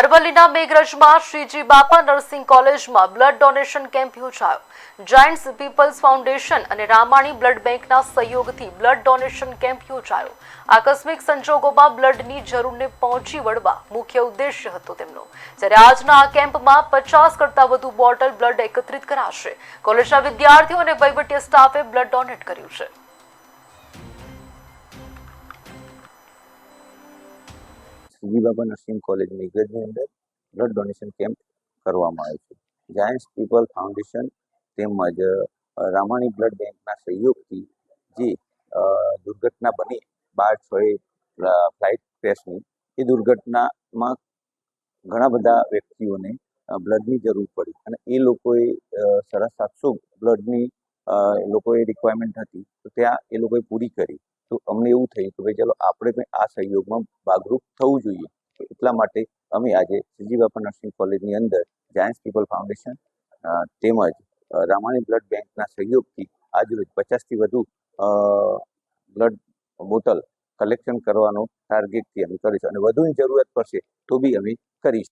અરવલ્લીના મેઘરજમાં શ્રીજી બાપા નર્સિંગ કોલેજમાં blood donation camp યોજાયો. જાયન્ટ્સ પીપલ્સ ફાઉન્ડેશન અને રામાણી બ્લડ બેંકના સહયોગથી બ્લડ ડોનેશન કેમ્પ યોજાયો. આકસ્મિક સંજોગોમાં બ્લડની જરૂરને પહોંચી વળવા મુખ્ય ઉદ્દેશ્ય હતો તેમનો. જ્યારે આજના આ કેમ્પમાં પચાસ કરતાં વધુ બોટલ બ્લડ એકત્રિત કરાશે. કોલેજના વિદ્યાર્થીઓ અને વહીવટી સ્ટાફે બ્લડ ડોનેટ કર્યું છે. શ્રીજી બાબા નર્સિંગ કોલેજ મેઘરજની અંદર બ્લડ ડોનેશન કેમ્પ કરવામાં આવ્યો છે. જાયન્ટ્સ પીપલ ફાઉન્ડેશન તેમજ રામાણી બ્લડ બેંકના સહયોગથી જે દુર્ઘટના બની બાર છ ફ્લાઇટ ક્રેશની એ દુર્ઘટનામાં ઘણા બધા વ્યક્તિઓને બ્લડની જરૂર પડી અને એ લોકોએ સરસ સાતસો બ્લડની લોકોએ રિક્વાયરમેન્ટ હતી, તો ત્યાં એ લોકોએ પૂરી કરી. તો અમને એવું થયું કે ભાઈ ચલો, આપણે પણ આ સહયોગમાં ભાગરૂપ થવું જોઈએ. તો એટલા માટે અમે આજે શ્રીજી બાપા નર્સિંગ કોલેજની અંદર જાયન્સ પીપલ ફાઉન્ડેશન તેમજ રામાણી બ્લડ બેંકના સહયોગથી આજરોજ પચાસથી વધુ બ્લડ બોટલ કલેક્શન કરવાનો ટાર્ગેટથી અમે કરીશું. અને વધુની જરૂરત પડશે તો બી અમે કરીશું.